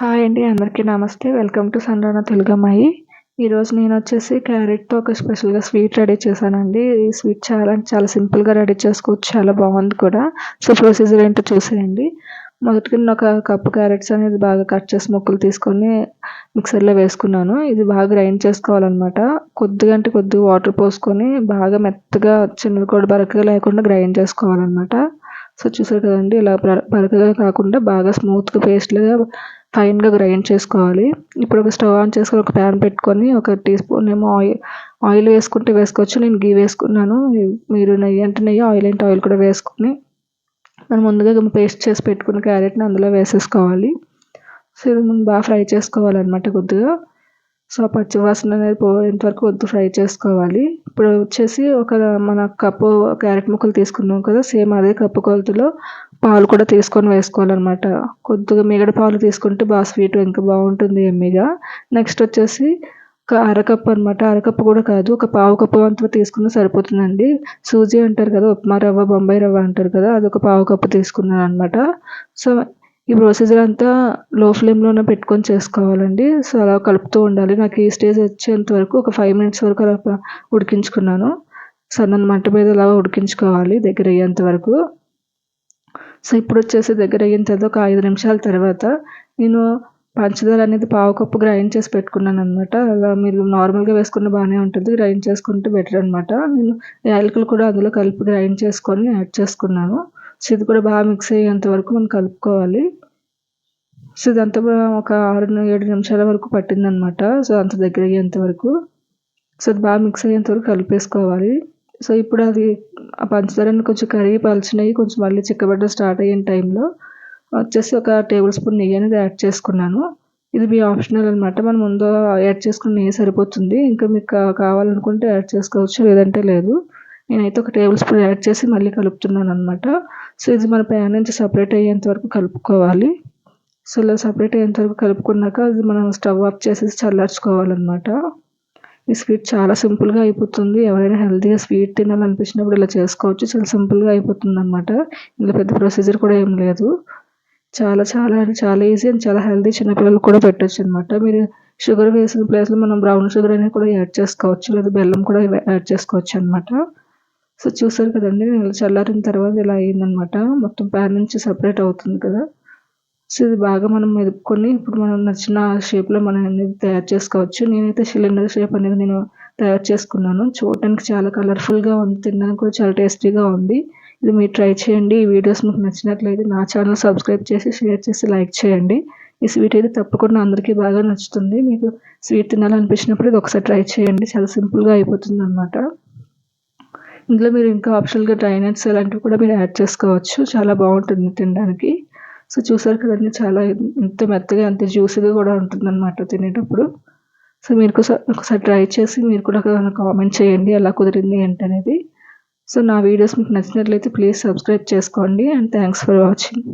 Hi అండి అందరికీ నమస్తే. వెల్కమ్ టు సండ్రాన తెలుగమ్మాయి ఈరోజు నేను వచ్చేసి క్యారెట్తో ఒక స్పెషల్గా స్వీట్ రెడీ చేశానండి. ఈ స్వీట్ చాలా చాలా సింపుల్గా రెడీ చేసుకోవచ్చు. చాలా బాగుంది కూడా. సో ప్రొసీజర్ ఏంటో చూసేయండి. మొదటిగా నేను ఒక కప్పు క్యారెట్స్ అనేది బాగా కట్ చేసి ముక్కలు తీసుకొని మిక్సర్లో వేసుకున్నాను. ఇది బాగా గ్రైండ్ చేసుకోవాలన్నమాట. కొద్దిగా అంటే కొద్దిగా వాటర్ పోసుకొని బాగా మెత్తగా చిన్నది కూడా బరకగా లేకుండా గ్రైండ్ చేసుకోవాలన్నమాట. సో చూసారు కదండి ఇలా బరకగా కాకుండా బాగా స్మూత్గా పేస్ట్లుగా ఫైన్గా గ్రైండ్ చేసుకోవాలి. ఇప్పుడు ఒక స్టవ్ ఆన్ చేసుకొని ఒక ప్యాన్ పెట్టుకొని ఒక టీ స్పూన్ ఏమో ఆయిల్ ఆయిల్ వేసుకుంటే వేసుకోవచ్చు. నేను గీ వేసుకున్నాను. మీరు నెయ్యి అంటే నెయ్యి ఆయిల్ అంటే ఆయిల్ కూడా వేసుకుని మనం ముందుగా పేస్ట్ చేసి పెట్టుకున్న క్యారెట్ని అందులో వేసేసుకోవాలి. సో ఇది ముందు బాగా ఫ్రై చేసుకోవాలన్నమాట కొద్దిగా. సో పచ్చివాసన అనేది పోయేంత వరకు వద్దు ఫ్రై చేసుకోవాలి. ఇప్పుడు వచ్చేసి ఒక మన కప్పు క్యారెట్ ముక్కలు తీసుకున్నాం కదా సేమ్ అదే కప్పు కొలతలో పాలు కూడా తీసుకొని వేసుకోవాలన్నమాట. కొద్దిగా మిగడ పాలు తీసుకుంటే బాగా స్వీట్ ఇంకా బాగుంటుంది ఎమ్మిగా. నెక్స్ట్ వచ్చేసి ఒక అరకప్పు అనమాట అరకప్పు కూడా కాదు ఒక పావు కప్పు అంత తీసుకున్న సరిపోతుందండి. సూజీ అంటారు కదా ఉప్మా రవ్వ బొంబాయి రవ్వ అంటారు కదా అది ఒక పావు కప్పు తీసుకున్నాను అనమాట సో ఈ ప్రొసీజర్ అంతా లో ఫ్లేమ్లోనే పెట్టుకొని చేసుకోవాలండి. సో అలా కలుపుతూ ఉండాలి. నాకు ఈ స్టేజ్ వచ్చేంత వరకు ఒక ఫైవ్ మినిట్స్ వరకు అలా ఉడికించుకున్నాను. సన్నని మంట మీద అలా ఉడికించుకోవాలి దగ్గర అయ్యేంత వరకు. సో ఇప్పుడు వచ్చేసి దగ్గర అయిన తర్వాత ఒక ఐదు నిమిషాల తర్వాత నేను పంచదార అనేది పావు కప్పు గ్రైండ్ చేసి పెట్టుకున్నాను అనమాట అలా మీరు నార్మల్గా వేసుకుంటే బాగానే ఉంటుంది గ్రైండ్ చేసుకుంటే బెటర్ అనమాట నేను యాలకులు కూడా అందులో కలిపి గ్రైండ్ చేసుకొని యాడ్ చేసుకున్నాను. సో ఇది కూడా బాగా మిక్స్ అయ్యేంత వరకు మనం కలుపుకోవాలి. సో ఇదంతా ఒక ఆరు ఏడు నిమిషాల వరకు పట్టిందనమాట సో అంత దగ్గర అయ్యేంత వరకు. సో అది బాగా మిక్స్ అయ్యేంత వరకు కలిపేసుకోవాలి. సో ఇప్పుడు అది ఆ పంచదారని కొంచెం కరిగి పలిచినవి కొంచెం మళ్ళీ చిక్కబడ్డ స్టార్ట్ అయిన టైంలో వచ్చేసి ఒక టేబుల్ స్పూన్ నెయ్యి అనేది యాడ్ చేసుకున్నాను. ఇది మీ ఆప్షనల్ అనమాట మనం ముందు యాడ్ చేసుకున్న నెయ్యి సరిపోతుంది. ఇంకా మీకు కావాలనుకుంటే యాడ్ చేసుకోవచ్చు లేదంటే లేదు. నేనైతే ఒక టేబుల్ స్పూన్ యాడ్ చేసి మళ్ళీ కలుపుతున్నాను అనమాట సో ఇది మన ప్యాన్ నుంచి సపరేట్ అయ్యేంత వరకు కలుపుకోవాలి. సో ఇలా సపరేట్ అయ్యేంత వరకు కలుపుకున్నాక అది మనం స్టవ్ ఆఫ్ చేసేసి చల్లార్చుకోవాలన్నమాట. ఈ స్వీట్ చాలా సింపుల్గా అయిపోతుంది. ఎవరైనా హెల్తీగా స్వీట్ తినాలనిపించినప్పుడు ఇలా చేసుకోవచ్చు. చాలా సింపుల్గా అయిపోతుంది అనమాట ఇందులో పెద్ద ప్రొసీజర్ కూడా ఏం లేదు. చాలా చాలా చాలా ఈజీ అండ్ చాలా హెల్తీ చిన్నపిల్లలు కూడా పెట్టచ్చు అనమాట మీరు షుగర్ వేసిన ప్లేస్లో మనం బ్రౌన్ షుగర్ అనేది కూడా యాడ్ చేసుకోవచ్చు. లేదా బెల్లం కూడా యాడ్ చేసుకోవచ్చు అనమాట సో చూసారు కదండి చల్లారిన తర్వాత ఇలా అయిందనమాట మొత్తం ప్యాన్ నుంచి సపరేట్ అవుతుంది కదా. సో ఇది బాగా మనం మెదుపుకొని ఇప్పుడు మనం నచ్చిన షేప్లో మనం అనేది తయారు చేసుకోవచ్చు. నేనైతే సిలిండర్ షేప్ అనేది నేను తయారు చేసుకున్నాను. చూడటానికి చాలా కలర్ఫుల్గా ఉంది తినడానికి కూడా చాలా టేస్టీగా ఉంది. ఇది మీరు ట్రై చేయండి. ఈ వీడియోస్ మీకు నచ్చినట్లయితే నా ఛానల్ సబ్స్క్రైబ్ చేసి షేర్ చేసి లైక్ చేయండి. ఈ స్వీట్ అయితే తప్పకుండా అందరికీ బాగా నచ్చుతుంది. మీకు స్వీట్ తినాలనిపించినప్పుడు ఇది ఒకసారి ట్రై చేయండి. చాలా సింపుల్గా అయిపోతుంది అనమాట ఇందులో మీరు ఇంకా ఆప్షనల్గా డ్రై నట్స్ అలాంటివి కూడా మీరు యాడ్ చేసుకోవచ్చు. చాలా బాగుంటుంది తినడానికి. సో చూసారు కదండి చాలా ఎంత మెత్తగా ఎంత జ్యూసీగా కూడా ఉంటుందన్నమాట తినేటప్పుడు. సో మీరు ఒకసారి ట్రై చేసి మీరు కూడా కామెంట్ చేయండి ఎలా కుదిరింది ఏంటనేది. సో నా వీడియోస్ మీకు నచ్చినట్లయితే ప్లీజ్ సబ్స్క్రైబ్ చేసుకోండి అండ్ థ్యాంక్స్ ఫర్ వాచింగ్.